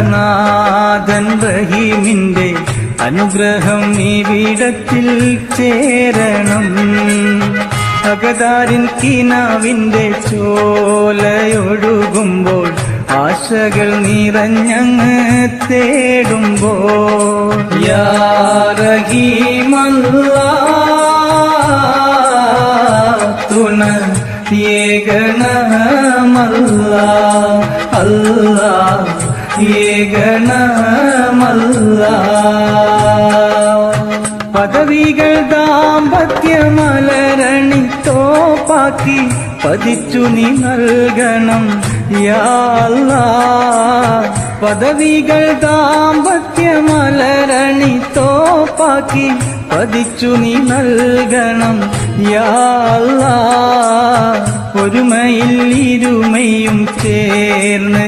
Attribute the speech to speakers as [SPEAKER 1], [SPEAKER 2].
[SPEAKER 1] ലോകനാഥൻ റഹീമിന്റെ അനുഗ്രഹം ഇവിടത്തിൽ ചേരണം. അകതാരിൻ കിനാവിന്റെ ചോലയൊഴുകുമ്പോൾ ആശകൾ നിറഞ്ഞങ്ങ് തേടുമ്പോ യാറഹീമല്ല തുണ ഏകണമല്ല അല്ല ഏകണമല്ല പദവികൾ ദാമ്പത്യമലരണി തോപ്പാക്കി പതിച്ചു നീ നൽകണം യാല്ല പദവികൾ ദാമ്പത്യമലരണി തോപ്പാക്കി പതിച്ചു നീ നൽകണം യാല്ല ഒരുമയിൽ ഇരുമയും ചേർന്ന്